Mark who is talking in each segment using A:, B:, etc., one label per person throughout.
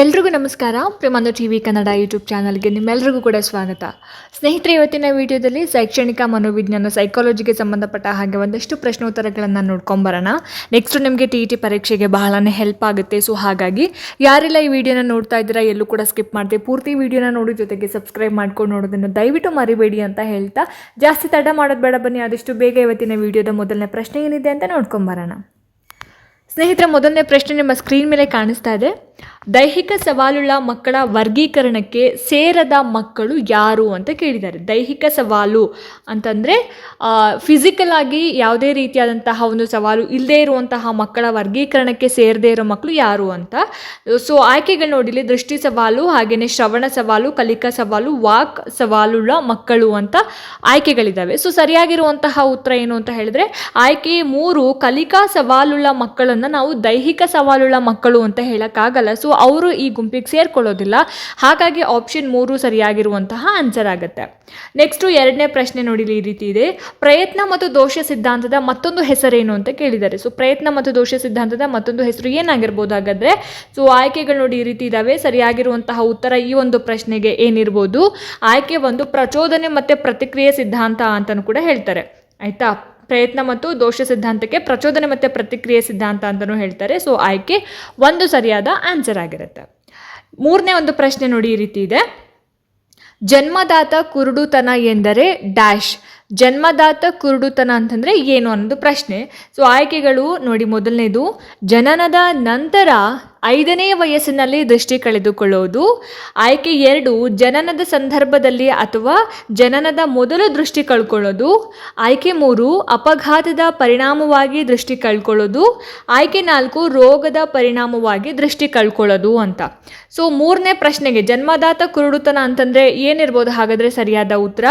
A: ಎಲ್ರಿಗೂ ನಮಸ್ಕಾರ. ಪ್ರೇಮಾಂಧ ಟಿ ವಿ ಕನ್ನಡ ಯೂಟ್ಯೂಬ್ ಚಾನಲ್ಗೆ ನಿಮ್ಮೆಲ್ಲರಿಗೂ ಕೂಡ ಸ್ವಾಗತ. ಸ್ನೇಹಿತರೆ, ಇವತ್ತಿನ ವಿಡಿಯೋದಲ್ಲಿ ಶೈಕ್ಷಣಿಕ ಮನೋವಿಜ್ಞಾನ ಸೈಕಾಲಜಿಗೆ ಸಂಬಂಧಪಟ್ಟ ಹಾಗೆ ಒಂದಷ್ಟು ಪ್ರಶ್ನೋತ್ತರಗಳನ್ನು ನೋಡ್ಕೊಂಬರೋಣ. ನೆಕ್ಸ್ಟ್ ನಿಮಗೆ ಟಿ ಇ ಟಿ ಪರೀಕ್ಷೆಗೆ ಬಹಳನೇ ಹೆಲ್ಪ್ ಆಗುತ್ತೆ. ಸೊ ಹಾಗಾಗಿ ಯಾರೆಲ್ಲ ಈ ವಿಡಿಯೋನ ನೋಡ್ತಾ ಇದ್ದೀರಾ, ಎಲ್ಲೂ ಕೂಡ ಸ್ಕಿಪ್ ಮಾಡಿದೆ, ಪೂರ್ತಿ ವಿಡಿಯೋನ ನೋಡಿ ಜೊತೆಗೆ ಸಬ್ಸ್ಕ್ರೈಬ್ ಮಾಡ್ಕೊಂಡು ನೋಡೋದನ್ನು ದಯವಿಟ್ಟು ಮರಿಬೇಡಿ ಅಂತ ಹೇಳ್ತಾ, ಜಾಸ್ತಿ ತಡ ಮಾಡೋದು ಬೇಡ ಬನ್ನಿ, ಆದಷ್ಟು ಬೇಗ ಇವತ್ತಿನ ವಿಡಿಯೋದ ಮೊದಲನೇ ಪ್ರಶ್ನೆ ಏನಿದೆ ಅಂತ ನೋಡ್ಕೊಂಬರೋಣ. ಸ್ನೇಹಿತರ, ಮೊದಲನೇ ಪ್ರಶ್ನೆ ನಿಮ್ಮ ಸ್ಕ್ರೀನ್ ಮೇಲೆ ಕಾಣಿಸ್ತಾ ಇದೆ. ದೈಹಿಕ ಸವಾಲುಳ್ಳ ಮಕ್ಕಳ ವರ್ಗೀಕರಣಕ್ಕೆ ಸೇರದ ಮಕ್ಕಳು ಯಾರು ಅಂತ ಕೇಳಿದ್ದಾರೆ. ದೈಹಿಕ ಸವಾಲು ಅಂತಂದರೆ ಫಿಸಿಕಲ್ ಆಗಿ ಯಾವುದೇ ರೀತಿಯಾದಂತಹ ಒಂದು ಸವಾಲು ಇಲ್ಲದೇ ಇರುವಂತಹ ಮಕ್ಕಳ ವರ್ಗೀಕರಣಕ್ಕೆ ಸೇರದೇ ಇರೋ ಮಕ್ಕಳು ಯಾರು ಅಂತ. ಸೊ ಆಯ್ಕೆಗಳು ನೋಡಿಲಿ, ದೃಷ್ಟಿ ಸವಾಲು ಹಾಗೆಯೇ ಶ್ರವಣ ಸವಾಲು, ಕಲಿಕಾ ಸವಾಲು, ವಾಕ್ ಸವಾಲುಳ್ಳ ಮಕ್ಕಳು ಅಂತ ಆಯ್ಕೆಗಳಿದ್ದಾವೆ ಸೊ ಸರಿಯಾಗಿರುವಂತಹ ಉತ್ತರ ಏನು ಅಂತ ಹೇಳಿದ್ರೆ, ಆಯ್ಕೆ ಮೂರು ಕಲಿಕಾ ಸವಾಲುಳ್ಳ ಮಕ್ಕಳನ್ನು ನಾವು ದೈಹಿಕ ಸವಾಲುಳ್ಳ ಮಕ್ಕಳು ಅಂತ ಹೇಳೋಕ್ಕಾಗಲ್ಲ. ಸೊ ಅವರು ಈ ಗುಂಪಿಗೆ ಸೇರ್ಕೊಳ್ಳೋದಿಲ್ಲ. ಹಾಗಾಗಿ ಆಪ್ಷನ್ ಮೂರು ಸರಿಯಾಗಿರುವಂತಹ ಆನ್ಸರ್ ಆಗುತ್ತೆ. ನೆಕ್ಸ್ಟು ಎರಡನೇ ಪ್ರಶ್ನೆ ನೋಡಿ ಈ ರೀತಿ ಇದೆ. ಪ್ರಯತ್ನ ಮತ್ತು ದೋಷ ಸಿದ್ಧಾಂತದ ಮತ್ತೊಂದು ಹೆಸರೇನು ಅಂತ ಕೇಳಿದ್ದಾರೆ. ಸೊ ಪ್ರಯತ್ನ ಮತ್ತು ದೋಷ ಸಿದ್ಧಾಂತದ ಮತ್ತೊಂದು ಹೆಸರು ಏನಾಗಿರ್ಬೋದು ಹಾಗಾದ್ರೆ ಸೊ ಆಯ್ಕೆಗಳು ನೋಡಿ ಈ ರೀತಿ ಇದಾವೆ. ಸರಿಯಾಗಿರುವಂತಹ ಉತ್ತರ ಈ ಒಂದು ಪ್ರಶ್ನೆಗೆ ಏನಿರ್ಬೋದು. ಆಯ್ಕೆ ಒಂದು ಪ್ರಚೋದನೆ ಮತ್ತು ಪ್ರತಿಕ್ರಿಯೆ ಸಿದ್ಧಾಂತ ಅಂತಲೂ ಕೂಡ ಹೇಳ್ತಾರೆ. ಆಯಿತಾ? ಪ್ರಯತ್ನ ಮತ್ತು ದೋಷ ಸಿದ್ಧಾಂತಕ್ಕೆ ಪ್ರಚೋದನೆ ಮತ್ತು ಪ್ರತಿಕ್ರಿಯೆ ಸಿದ್ಧಾಂತ ಅಂತಲೂ ಹೇಳ್ತಾರೆ. ಸೊ ಆಯ್ಕೆ ಒಂದು ಸರಿಯಾದ ಆನ್ಸರ್ ಆಗಿರುತ್ತೆ. ಮೂರನೇ ಒಂದು ಪ್ರಶ್ನೆ ನೋಡಿ ಈ ರೀತಿ ಇದೆ. ಜನ್ಮದಾತ ಕುರುಡುತನ ಎಂದರೆ ಡ್ಯಾಶ್. ಜನ್ಮದಾತ ಕುರುಡುತನ ಅಂತಂದರೆ ಏನು ಅನ್ನೋದು ಪ್ರಶ್ನೆ. ಸೊ ಆಯ್ಕೆಗಳು ನೋಡಿ ಮೊದಲನೇದು. ಜನನದ ನಂತರ ಐದನೇ ವಯಸ್ಸಿನಲ್ಲಿ ದೃಷ್ಟಿ ಕಳೆದುಕೊಳ್ಳುವುದು, ಆಯ್ಕೆ ಎರಡು ಜನನದ ಸಂದರ್ಭದಲ್ಲಿ ಅಥವಾ ಜನನದ ಮೊದಲು ದೃಷ್ಟಿ ಕಳ್ಕೊಳ್ಳೋದು, ಆಯ್ಕೆ ಮೂರು ಅಪಘಾತದ ಪರಿಣಾಮವಾಗಿ ದೃಷ್ಟಿ ಕಳ್ಕೊಳ್ಳೋದು, ಆಯ್ಕೆ ನಾಲ್ಕು ರೋಗದ ಪರಿಣಾಮವಾಗಿ ದೃಷ್ಟಿ ಕಳ್ಕೊಳ್ಳೋದು ಅಂತ. ಸೊ ಮೂರನೇ ಪ್ರಶ್ನೆಗೆ ಜನ್ಮದಾತ ಕುರುಡುತನ ಅಂತಂದರೆ ಏನಿರ್ಬೋದು? ಹಾಗಾದರೆ ಸರಿಯಾದ ಉತ್ತರ,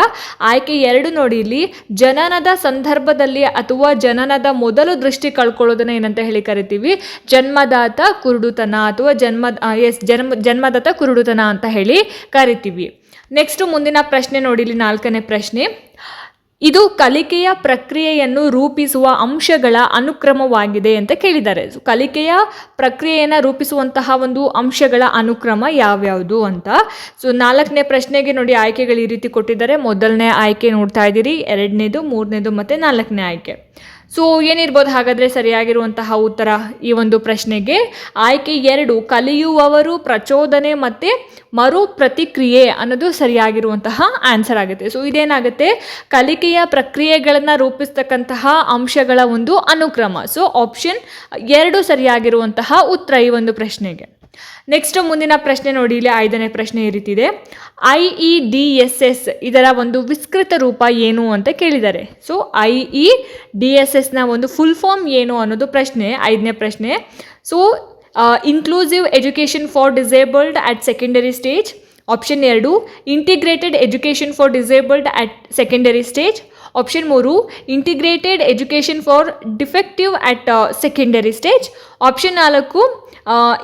A: ಆಯ್ಕೆ ಎರಡು ನೋಡಿ ಇಲ್ಲಿ, ಜನನದ ಸಂದರ್ಭದಲ್ಲಿ ಅಥವಾ ಜನನದ ಮೊದಲು ದೃಷ್ಟಿ ಕಳ್ಕೊಳ್ಳೋದನ್ನ ಏನಂತ ಹೇಳಿ ಕರಿತೀವಿ. ಜನ್ಮದಾತ ಕುರುಡುತನ ಅಥವಾ ಜನ್ಮ ಎಸ್ ಜನ್ಮ, ಜನ್ಮದತ್ತ ಕುರುಡುತನ ಅಂತ ಹೇಳಿ ಕರಿತೀವಿ. ನೆಕ್ಸ್ಟ್ ಮುಂದಿನ ಪ್ರಶ್ನೆ ನೋಡಿಲಿ ನಾಲ್ಕನೇ ಪ್ರಶ್ನೆ. ಇದು ಕಲಿಕೆಯ ಪ್ರಕ್ರಿಯೆಯನ್ನು ರೂಪಿಸುವ ಅಂಶಗಳ ಅನುಕ್ರಮವಾಗಿದೆ ಅಂತ ಕೇಳಿದ್ದಾರೆ. ಸೊ ಕಲಿಕೆಯ ಪ್ರಕ್ರಿಯೆಯನ್ನು ರೂಪಿಸುವಂತಹ ಒಂದು ಅಂಶಗಳ ಅನುಕ್ರಮ ಯಾವ್ಯಾವುದು ಅಂತ. ಸೊ ನಾಲ್ಕನೇ ಪ್ರಶ್ನೆಗೆ ನೋಡಿ ಆಯ್ಕೆಗಳು ಈ ರೀತಿ ಕೊಟ್ಟಿದ್ದಾರೆ. ಮೊದಲನೇ ಆಯ್ಕೆ ನೋಡ್ತಾ ಇದ್ದೀರಿ, ಎರಡನೇದು, ಮೂರನೇದು ಮತ್ತು ನಾಲ್ಕನೇ ಆಯ್ಕೆ. ಸೊ ಏನಿರ್ಬೋದು ಹಾಗಾದರೆ ಸರಿಯಾಗಿರುವಂತಹ ಉತ್ತರ ಈ ಒಂದು ಪ್ರಶ್ನೆಗೆ? ಆಯ್ಕೆ ಎರಡು, ಕಲಿಯುವವರು ಪ್ರಚೋದನೆ ಮತ್ತು ಮರು ಪ್ರತಿಕ್ರಿಯೆ ಅನ್ನೋದು ಸರಿಯಾಗಿರುವಂತಹ ಆನ್ಸರ್ ಆಗುತ್ತೆ. ಸೊ ಇದೇನಾಗುತ್ತೆ? ಕಲಿಕೆಯ ಪ್ರಕ್ರಿಯೆಗಳನ್ನು ರೂಪಿಸ್ತಕ್ಕಂತಹ ಅಂಶಗಳ ಒಂದು ಅನುಕ್ರಮ. ಸೊ ಆಪ್ಷನ್ ಎರಡು ಸರಿಯಾಗಿರುವಂತಹ ಉತ್ತರ ಈ ಒಂದು ಪ್ರಶ್ನೆಗೆ. ನೆಕ್ಸ್ಟ್ ಮುಂದಿನ ಪ್ರಶ್ನೆ ನೋಡಿ, ಇಲ್ಲಿ ಐದನೇ ಪ್ರಶ್ನೆ ಈ ರೀತಿ ಇದೆ. I E D S S ಇದರ ಒಂದು ವಿಸ್ತೃತ ರೂಪ ಏನು ಅಂತ ಕೇಳಿದ್ದಾರೆ. So I E D S ಎಸ್ನ ಒಂದು ಫುಲ್ ಫಾರ್ಮ್ ಏನು ಅನ್ನೋದು ಪ್ರಶ್ನೆ, ಐದನೇ ಪ್ರಶ್ನೆ. So inclusive education for disabled at secondary stage option ಎರಡು integrated education for disabled at secondary stage option ಮೂರು integrated education for defective at secondary stage option ನಾಲ್ಕು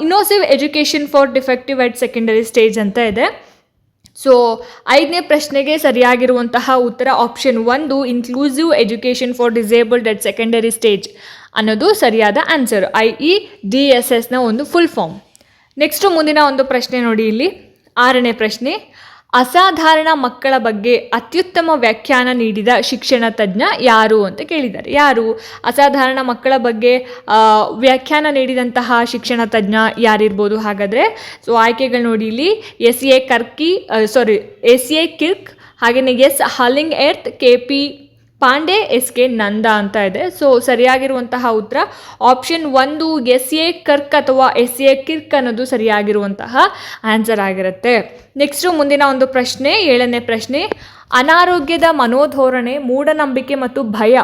A: inclusive education for defective at secondary stage ಅಂತ ಇದೆ. So ಐದನೇ ಪ್ರಶ್ನೆಗೆ ಸರಿಯಾಗಿರುವಂತಹ ಉತ್ತರ option ಒಂದು inclusive education for disabled at secondary stage ಅನ್ನೋದು ಸರಿಯಾದ answer I E D S ಎಸ್ನ ಒಂದು ಫುಲ್ ಫಾರ್ಮ್ ನೆಕ್ಸ್ಟು ಮುಂದಿನ ಒಂದು ಪ್ರಶ್ನೆ ನೋಡಿ ಇಲ್ಲಿ. ಆರನೇ ಪ್ರಶ್ನೆ ಅಸಾಧಾರಣ ಮಕ್ಕಳ ಬಗ್ಗೆ ಅತ್ಯುತ್ತಮ ವ್ಯಾಖ್ಯಾನ ನೀಡಿದ ಶಿಕ್ಷಣ ತಜ್ಞ ಯಾರು ಅಂತ ಕೇಳಿದ್ದಾರೆ. ಯಾರು? ಅಸಾಧಾರಣ ಮಕ್ಕಳ ಬಗ್ಗೆ ವ್ಯಾಖ್ಯಾನ ನೀಡಿದಂತಹ ಶಿಕ್ಷಣ ತಜ್ಞ ಯಾರಿರ್ಬೋದು? ಹಾಗಾದರೆ, ಸೊ, ಆಯ್ಕೆಗಳು ನೋಡಿ ಇಲ್ಲಿ. S A Kirk sorry S A Kirk ಹಾಗೆಯೇ S Hollingworth, K P Pandey S K Nanda ಅಂತ ಇದೆ. ಸೊ ಸರಿಯಾಗಿರುವಂತಹ ಉತ್ತರ ಆಪ್ಷನ್ ಒಂದು ಎಸ್ ಎ ಕರ್ಕ್ ಅಥವಾ ಎಸ್ ಎ ಕಿರ್ಕ್ ಅನ್ನೋದು ಸರಿಯಾಗಿರುವಂತಹ ಆನ್ಸರ್ ಆಗಿರುತ್ತೆ. ನೆಕ್ಸ್ಟು ಮುಂದಿನ ಒಂದು ಪ್ರಶ್ನೆ, ಏಳನೇ ಪ್ರಶ್ನೆ, ಅನಾರೋಗ್ಯದ ಮನೋಧೋರಣೆ, ಮೂಢನಂಬಿಕೆ ಮತ್ತು ಭಯ.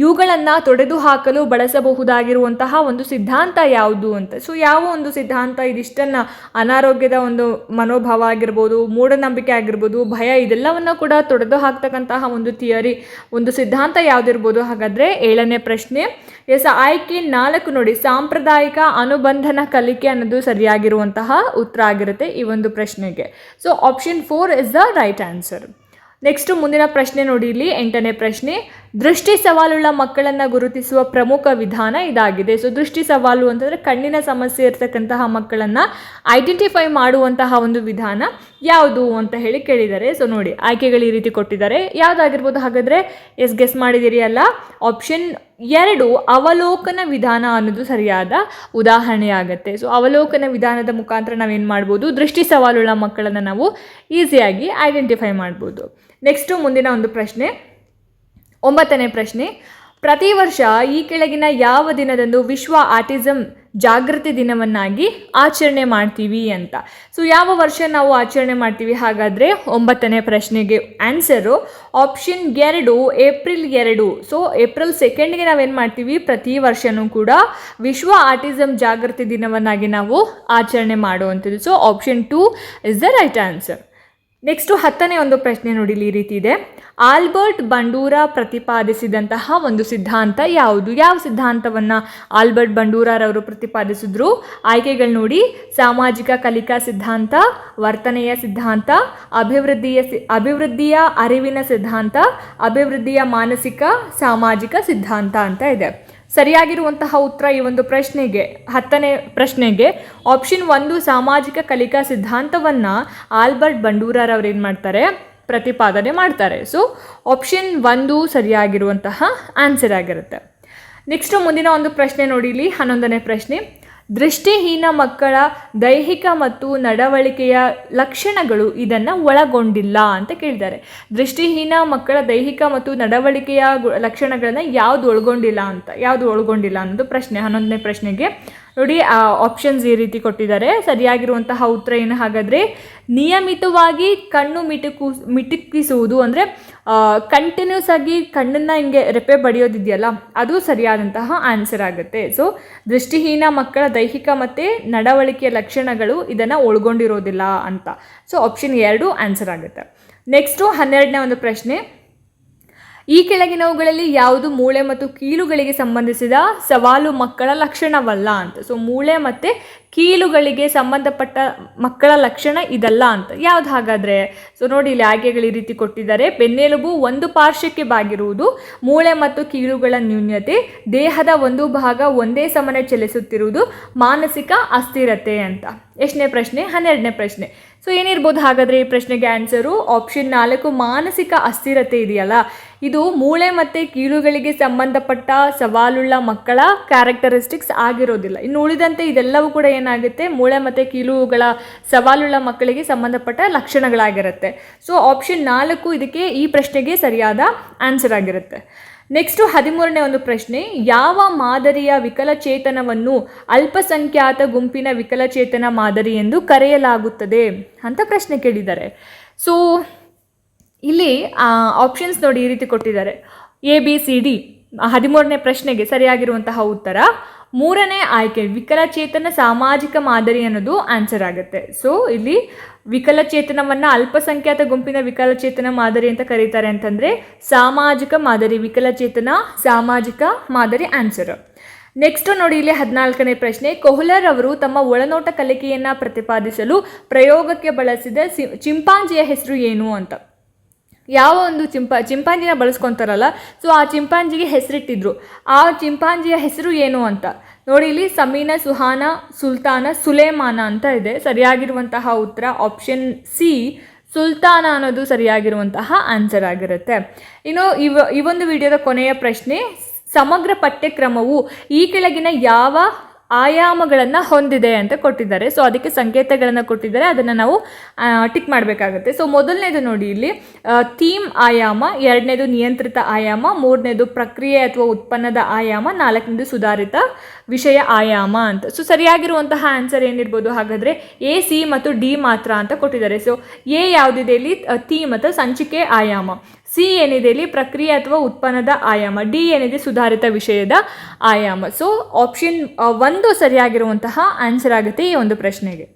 A: ಇವುಗಳನ್ನು ತೊಡೆದು ಹಾಕಲು ಬಳಸಬಹುದಾಗಿರುವಂತಹ ಒಂದು ಸಿದ್ಧಾಂತ ಯಾವುದು ಅಂತ. ಸೊ ಯಾವ ಒಂದು ಸಿದ್ಧಾಂತ? ಇದಿಷ್ಟನ್ನು ಅನಾರೋಗ್ಯದ ಒಂದು ಮನೋಭಾವ ಆಗಿರ್ಬೋದು, ಮೂಢನಂಬಿಕೆ ಆಗಿರ್ಬೋದು, ಭಯ, ಇದೆಲ್ಲವನ್ನು ಕೂಡ ತೊಡೆದು ಹಾಕ್ತಕ್ಕಂತಹ ಒಂದು ಥಿಯರಿ, ಒಂದು ಸಿದ್ಧಾಂತ ಯಾವುದಿರ್ಬೋದು? ಹಾಗಾದರೆ ಏಳನೇ ಪ್ರಶ್ನೆ. ಎಸ್, ಆಯ್ಕೆ ನಾಲ್ಕು ನೋಡಿ. ಸಾಂಪ್ರದಾಯಿಕ ಅನುಬಂಧನ ಕಲಿಕೆ ಅನ್ನೋದು ಸರಿಯಾಗಿರುವಂತಹ ಉತ್ತರ ಆಗಿರುತ್ತೆ ಈ ಒಂದು ಪ್ರಶ್ನೆಗೆ. So option four is the right answer next ಮುಂದಿನ ಪ್ರಶ್ನೆ ನೋಡಿ ಇಲ್ಲಿ, ಎಂಟನೇ ಪ್ರಶ್ನೆ. ದೃಷ್ಟಿ ಸವಾಲುಳ್ಳ ಮಕ್ಕಳನ್ನು ಗುರುತಿಸುವ ಪ್ರಮುಖ ವಿಧಾನ ಇದಾಗಿದೆ. ಸೊ ದೃಷ್ಟಿ ಸವಾಲು ಅಂತಂದರೆ ಕಣ್ಣಿನ ಸಮಸ್ಯೆ ಇರತಕ್ಕಂತಹ ಮಕ್ಕಳನ್ನು ಐಡೆಂಟಿಫೈ ಮಾಡುವಂತಹ ಒಂದು ವಿಧಾನ ಯಾವುದು ಅಂತ ಹೇಳಿ ಕೇಳಿದ್ದಾರೆ ಸೊ ನೋಡಿ, ಆಯ್ಕೆಗಳು ಈ ರೀತಿ ಕೊಟ್ಟಿದ್ದಾರೆ. ಯಾವುದಾಗಿರ್ಬೋದು ಹಾಗಾದರೆ ಎಸ್ ಗೆಸ್ ಮಾಡಿದಿರಿ ಅಲ್ಲ? ಆಪ್ಷನ್ ಎರಡು, ಅವಲೋಕನ ವಿಧಾನ ಅನ್ನೋದು ಸರಿಯಾದ ಉದಾಹರಣೆಯಾಗತ್ತೆ ಸೊ ಅವಲೋಕನ ವಿಧಾನದ ಮುಖಾಂತರ ನಾವೇನು ಮಾಡ್ಬೋದು? ದೃಷ್ಟಿ ಸವಾಲುಳ್ಳ ಮಕ್ಕಳನ್ನು ನಾವು ಈಸಿಯಾಗಿ ಐಡೆಂಟಿಫೈ ಮಾಡ್ಬೋದು. ನೆಕ್ಸ್ಟು ಮುಂದಿನ ಒಂದು ಪ್ರಶ್ನೆ. ಒಂಬತ್ತನೇ ಪ್ರಶ್ನೆ. ಪ್ರತಿ ವರ್ಷ ಈ ಕೆಳಗಿನ ಯಾವ ದಿನದಂದು ವಿಶ್ವ ಆಟಿಸಮ್ ಜಾಗೃತಿ ದಿನವನ್ನಾಗಿ ಆಚರಣೆ ಮಾಡ್ತೀವಿ ಅಂತ. ಸೊ ಯಾವ ವರ್ಷ ನಾವು ಆಚರಣೆ ಮಾಡ್ತೀವಿ? ಹಾಗಾದರೆ ಒಂಬತ್ತನೇ ಪ್ರಶ್ನೆಗೆ ಆನ್ಸರು ಆಪ್ಷನ್ ಎರಡು ಏಪ್ರಿಲ್ ಎರಡು. ಸೊ ಏಪ್ರಿಲ್ ಸೆಕೆಂಡ್ಗೆ ನಾವೇನು ಮಾಡ್ತೀವಿ? ಪ್ರತಿ ವರ್ಷನೂ ಕೂಡ ವಿಶ್ವ ಆಟಿಸಮ್ ಜಾಗೃತಿ ದಿನವನ್ನಾಗಿ ನಾವು ಆಚರಣೆ ಮಾಡುವಂಥದ್ದು. So option two is the right answer next ಹತ್ತನೇ ಒಂದು ಪ್ರಶ್ನೆ ನೋಡಿ ಈ ರೀತಿ ಇದೆ. ಆಲ್ಬರ್ಟ್ ಬಂಡೂರ ಪ್ರತಿಪಾದಿಸಿದಂತಹ ಒಂದು ಸಿದ್ಧಾಂತ ಯಾವುದು? ಯಾವ ಸಿದ್ಧಾಂತವನ್ನು ಆಲ್ಬರ್ಟ್ ಬಂಡೂರಾರವರು ಪ್ರತಿಪಾದಿಸಿದ್ರು? ಆಯ್ಕೆಗಳು ನೋಡಿ. ಸಾಮಾಜಿಕ ಕಲಿಕಾ ಸಿದ್ಧಾಂತ, ವರ್ತನೆಯ ಸಿದ್ಧಾಂತ, ಅಭಿವೃದ್ಧಿಯ ಅಭಿವೃದ್ಧಿಯ ಅರಿವಿನ ಸಿದ್ಧಾಂತ, ಅಭಿವೃದ್ಧಿಯ ಮಾನಸಿಕ, ಸಾಮಾಜಿಕ ಸಿದ್ಧಾಂತ ಅಂತ ಇದೆ. ಸರಿಯಾಗಿರುವಂತಹ ಉತ್ತರ ಈ ಒಂದು ಪ್ರಶ್ನೆಗೆ, ಹತ್ತನೇ ಪ್ರಶ್ನೆಗೆ ಆಪ್ಷನ್ ಒಂದು ಸಾಮಾಜಿಕ ಕಲಿಕಾ ಸಿದ್ಧಾಂತವನ್ನು ಆಲ್ಬರ್ಟ್ ಬಂಡೂರರವ್ರು ಏನು ಮಾಡ್ತಾರೆ? ಪ್ರತಿಪಾದನೆ ಮಾಡ್ತಾರೆ. ಸೊ ಆಪ್ಷನ್ ಒಂದು ಸರಿಯಾಗಿರುವಂತಹ ಆನ್ಸರ್ ಆಗಿರುತ್ತೆ. ನೆಕ್ಸ್ಟ್ ಮುಂದಿನ ಒಂದು ಪ್ರಶ್ನೆ ನೋಡಿ ಇಲ್ಲಿ, ಹನ್ನೊಂದನೇ ಪ್ರಶ್ನೆ. ದೃಷ್ಟಿಹೀನ ಮಕ್ಕಳ ದೈಹಿಕ ಮತ್ತು ನಡವಳಿಕೆಯ ಲಕ್ಷಣಗಳು ಇದನ್ನು ಒಳಗೊಂಡಿಲ್ಲ ಅಂತ ಕೇಳಿದ್ದಾರೆ ದೃಷ್ಟಿಹೀನ ಮಕ್ಕಳ ದೈಹಿಕ ಮತ್ತು ನಡವಳಿಕೆಯ ಲಕ್ಷಣಗಳನ್ನು ಯಾವುದು ಒಳಗೊಂಡಿಲ್ಲ ಅಂತ, ಯಾವುದು ಒಳಗೊಂಡಿಲ್ಲ ಅನ್ನೋದು ಪ್ರಶ್ನೆ, ಹನ್ನೊಂದನೇ ಪ್ರಶ್ನೆಗೆ ನೋಡಿ ಆಪ್ಷನ್ಸ್ ಈ ರೀತಿ ಕೊಟ್ಟಿದ್ದಾರೆ. ಸರಿಯಾಗಿರುವಂತಹ ಉತ್ತರ ಏನು ಹಾಗಾದರೆ, ನಿಯಮಿತವಾಗಿ ಕಣ್ಣು ಮಿಟುಕು, ಮಿಟುಕಿಸುವುದು ಅಂದರೆ ಕಂಟಿನ್ಯೂಸ್ ಆಗಿ ಕಣ್ಣನ್ನು ಹಿಂಗೆ ರೆಪೆ ಬಡಿಯೋದಿದೆಯಲ್ಲ, ಅದು ಸರಿಯಾದಂತಹ ಆನ್ಸರ್ ಆಗುತ್ತೆ. ಸೊ ದೃಷ್ಟಿಹೀನ ಮಕ್ಕಳ ದೈಹಿಕ ಮತ್ತು ನಡವಳಿಕೆಯ ಲಕ್ಷಣಗಳು ಇದನ್ನು ಒಳಗೊಂಡಿರೋದಿಲ್ಲ ಅಂತ. ಸೊ ಆಪ್ಷನ್ ಎರಡು ಆನ್ಸರ್ ಆಗುತ್ತೆ. ನೆಕ್ಸ್ಟು ಹನ್ನೆರಡನೇ ಒಂದು ಪ್ರಶ್ನೆ ಈ ಕೆಳಗಿನವುಗಳಲ್ಲಿ ಯಾವುದು ಮೂಳೆ ಮತ್ತು ಕೀಲುಗಳಿಗೆ ಸಂಬಂಧಿಸಿದ ಸವಾಲು ಮಕ್ಕಳ ಲಕ್ಷಣವಲ್ಲ ಅಂತ. ಸೊ ಮೂಳೆ ಮತ್ತು ಕೀಲುಗಳಿಗೆ ಸಂಬಂಧಪಟ್ಟ ಮಕ್ಕಳ ಲಕ್ಷಣ ಇದಲ್ಲ ಅಂತ. ಯಾವ್ದು ಹಾಗಾದರೆ? ಸೊ ನೋಡಿ, ಇಲ್ಲಿ ಆಯ್ಕೆಗಳು ಈ ರೀತಿ ಕೊಟ್ಟಿದ್ದಾರೆ. ಬೆನ್ನೆಲುಬು ಒಂದು ಪಾರ್ಶ್ವಕ್ಕೆ ಬಾಗಿರುವುದು, ಮೂಳೆ ಮತ್ತು ಕೀಲುಗಳ ನ್ಯೂನ್ಯತೆ, ದೇಹದ ಒಂದು ಭಾಗ ಒಂದೇ ಸಮನೆ ಚಲಿಸುತ್ತಿರುವುದು, ಮಾನಸಿಕ ಅಸ್ಥಿರತೆ ಅಂತ. ಎಷ್ಟನೇ ಪ್ರಶ್ನೆ? ಹನ್ನೆರಡನೇ ಪ್ರಶ್ನೆ. ಸೊ ಏನಿರ್ಬೋದು ಹಾಗಾದರೆ ಈ ಪ್ರಶ್ನೆಗೆ ಆನ್ಸರು ಆಪ್ಷನ್ ನಾಲ್ಕು ಮಾನಸಿಕ ಅಸ್ಥಿರತೆ ಇದೆಯಲ್ಲ. ಇದು ಮೂಳೆ ಮತ್ತು ಕೀಲುಗಳಿಗೆ ಸಂಬಂಧಪಟ್ಟ ಸವಾಲುಳ್ಳ ಮಕ್ಕಳ ಕ್ಯಾರೆಕ್ಟರಿಸ್ಟಿಕ್ಸ್ ಆಗಿರೋದಿಲ್ಲ. ಇನ್ನು ಉಳಿದಂತೆ ಇದೆಲ್ಲವೂ ಕೂಡ ಏನಾಗುತ್ತೆ? ಮೂಳೆ ಮತ್ತು ಕೀಲುಗಳ ಸವಾಲುಳ್ಳ ಮಕ್ಕಳಿಗೆ ಸಂಬಂಧಪಟ್ಟ ಲಕ್ಷಣಗಳಾಗಿರುತ್ತೆ. ಸೊ ಆಪ್ಷನ್ ನಾಲ್ಕು ಇದಕ್ಕೆ ಈ ಪ್ರಶ್ನೆಗೆ ಸರಿಯಾದ ಆನ್ಸರ್ ಆಗಿರುತ್ತೆ. ನೆಕ್ಸ್ಟು ಹದಿಮೂರನೇ ಒಂದು ಪ್ರಶ್ನೆ, ಯಾವ ಮಾದರಿಯ ವಿಕಲಚೇತನವನ್ನು ಅಲ್ಪಸಂಖ್ಯಾತ ಗುಂಪಿನ ವಿಕಲಚೇತನ ಮಾದರಿ ಎಂದು ಕರೆಯಲಾಗುತ್ತದೆ ಅಂತ ಪ್ರಶ್ನೆ ಕೇಳಿದ್ದಾರೆ. ಸೊ ಇಲ್ಲಿ ಆಪ್ಷನ್ಸ್ ನೋಡಿ ಈ ರೀತಿ ಕೊಟ್ಟಿದ್ದಾರೆ. ಎ ಬಿ ಸಿ ಡಿ ಹದಿಮೂರನೇ ಪ್ರಶ್ನೆಗೆ ಸರಿಯಾಗಿರುವಂತಹ ಉತ್ತರ, ಮೂರನೇ ಆಯ್ಕೆ ವಿಕಲಚೇತನ ಸಾಮಾಜಿಕ ಮಾದರಿ ಅನ್ನೋದು ಆನ್ಸರ್ ಆಗುತ್ತೆ. ಸೊ ಇಲ್ಲಿ ವಿಕಲಚೇತನವನ್ನು ಅಲ್ಪಸಂಖ್ಯಾತ ಗುಂಪಿನ ವಿಕಲಚೇತನ ಮಾದರಿ ಅಂತ ಕರೀತಾರೆ ಅಂತಂದರೆ ಸಾಮಾಜಿಕ ಮಾದರಿ, ವಿಕಲಚೇತನ ಸಾಮಾಜಿಕ ಮಾದರಿ ಆನ್ಸರ್ ನೆಕ್ಸ್ಟ್ ನೋಡಿ ಇಲ್ಲಿ ಹದಿನಾಲ್ಕನೇ ಪ್ರಶ್ನೆ, ಕೊಹ್ಲರ್ ಅವರು ತಮ್ಮ ಒಳನೋಟ ಕಲಿಕೆಯನ್ನು ಪ್ರತಿಪಾದಿಸಲು ಪ್ರಯೋಗಕ್ಕೆ ಬಳಸಿದ ಸಿ, ಚಿಂಪಾಂಜಿಯ ಹೆಸರು ಏನು ಅಂತ. ಯಾವ ಒಂದು ಚಿಂಪ, ಚಿಂಪಾಂಜಿನ ಬಳಸ್ಕೊತಾರಲ್ಲ ಸೊ ಆ ಚಿಂಪಾಂಜಿಗೆ ಹೆಸರಿಟ್ಟಿದ್ರು. ಆ ಚಿಂಪಾಂಜಿಯ ಹೆಸರು ಏನು ಅಂತ? ನೋಡಿ, ಇಲ್ಲಿ ಸಮೀನ, ಸುಹಾನ, ಸುಲ್ತಾನ, ಸುಲೇಮಾನ ಅಂತ ಇದೆ. ಸರಿಯಾಗಿರುವಂತಹ ಉತ್ತರ ಆಪ್ಷನ್ ಸಿ ಸುಲ್ತಾನ ಅನ್ನೋದು ಸರಿಯಾಗಿರುವಂತಹ ಆನ್ಸರ್ ಆಗಿರುತ್ತೆ. ಇನ್ನು ಇವ, ಈ ಒಂದು ವಿಡಿಯೋದ ಕೊನೆಯ ಪ್ರಶ್ನೆ, ಸಮಗ್ರ ಪಠ್ಯಕ್ರಮವು ಈ ಕೆಳಗಿನ ಯಾವ ಆಯಾಮಗಳನ್ನು ಹೊಂದಿದೆ ಅಂತ ಕೊಟ್ಟಿದ್ದಾರೆ. ಸೊ ಅದಕ್ಕೆ ಸಂಕೇತಗಳನ್ನು ಕೊಟ್ಟಿದ್ದಾರೆ. ಅದನ್ನು ನಾವು ಟಿಕ್ ಮಾಡಬೇಕಾಗುತ್ತೆ. ಸೊ ಮೊದಲನೇದು ನೋಡಿ ಇಲ್ಲಿ ಥೀಮ್ ಆಯಾಮ, ಎರಡನೇದು ನಿಯಂತ್ರಿತ ಆಯಾಮ, ಮೂರನೇದು ಪ್ರಕ್ರಿಯೆ ಅಥವಾ ಉತ್ಪನ್ನದ ಆಯಾಮ, ನಾಲ್ಕನೇದು ಸುಧಾರಿತ ವಿಷಯ ಆಯಾಮ ಅಂತ. ಸೊ ಸರಿಯಾಗಿರುವಂತಹ ಆನ್ಸರ್ ಏನಿರ್ಬೋದು? ಹಾಗಾದರೆ ಎ ಸಿ ಮತ್ತು ಡಿ ಮಾತ್ರ ಅಂತ ಕೊಟ್ಟಿದ್ದಾರೆ. ಸೊ ಎ ಯಾವುದಿದೆ ಇಲ್ಲಿ? ಥೀಮ್ ಮತ್ತು ಸಂಚಿಕೆ ಆಯಾಮ. ಸಿ ಏನಿದೆ ಇಲ್ಲಿ? ಪ್ರಕ್ರಿಯೆ ಅಥವಾ ಉತ್ಪನ್ನದ ಆಯಾಮ. ಡಿ ಏನಿದೆ? ಸುಧಾರಿತ ವಿಷಯದ ಆಯಾಮ. ಸೊ ಆಪ್ಷನ್ ಒಂದು ಸರಿಯಾಗಿರುವಂತಹ ಆನ್ಸರ್ ಆಗುತ್ತೆ ಈ ಒಂದು ಪ್ರಶ್ನೆಗೆ.